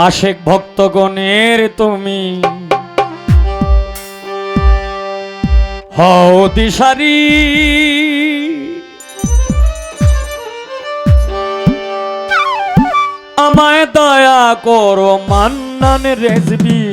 আশেক ভক্তগণের তুমি। হও দিশারি। আমায় দয়া করো মান্নান রেজবি।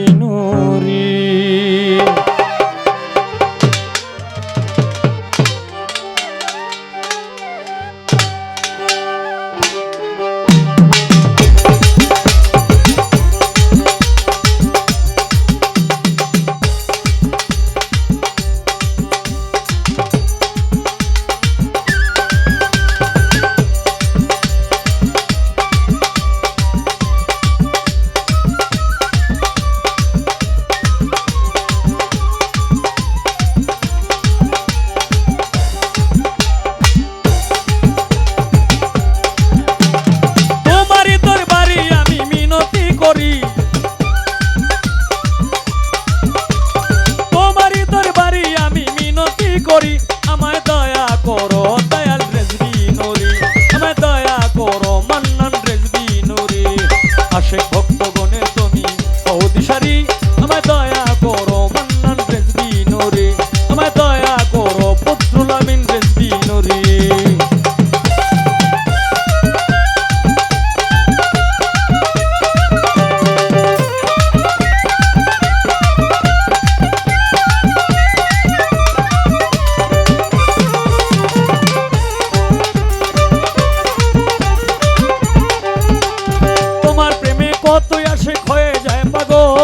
pagó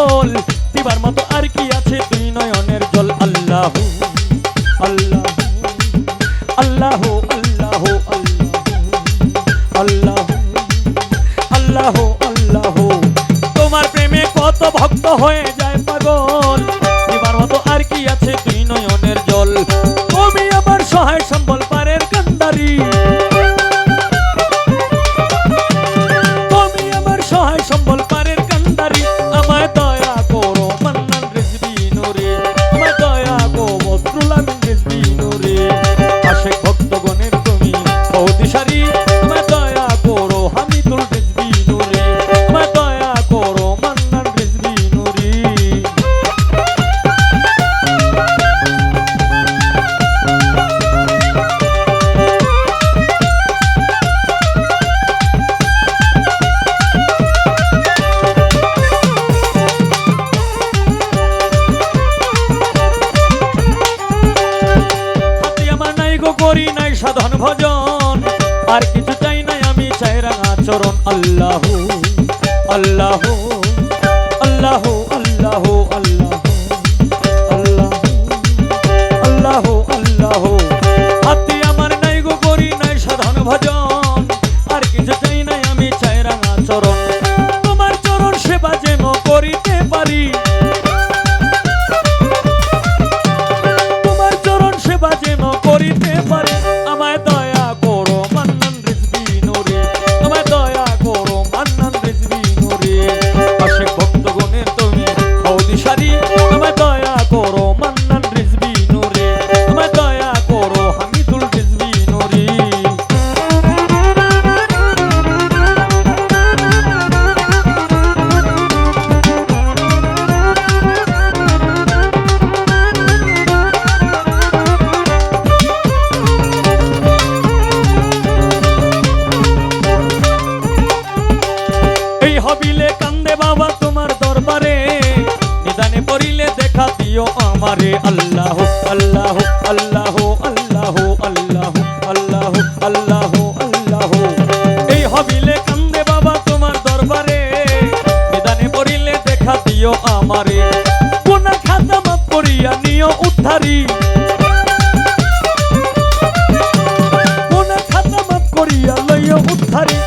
আশেক ভজন। আর কিছু চাই না আমি চাই রাঙা চরণ। আল্লাহ আল্লাহ আল্লাহ আল্লাহ আল্লাহ। ভাবিলে কান্দে বাবা তোমার দরবারে। নিদানে পড়িলে দেখা দিও আমারে। আল্লাহ আল্লাহ আল্লাহ আল্লাহ আল্লাহ আল্লাহ আল্লাহ আল্লাহ। এই হবিলে কান্দে বাবা তোমার দরবারে। নিদানে পড়িলে দেখা দিও আমারে। কোনা খাতা মাপ করিয়া নিও উদ্ধারি। কোনা খাতা মাপ করিয়া লইও উদ্ধারি।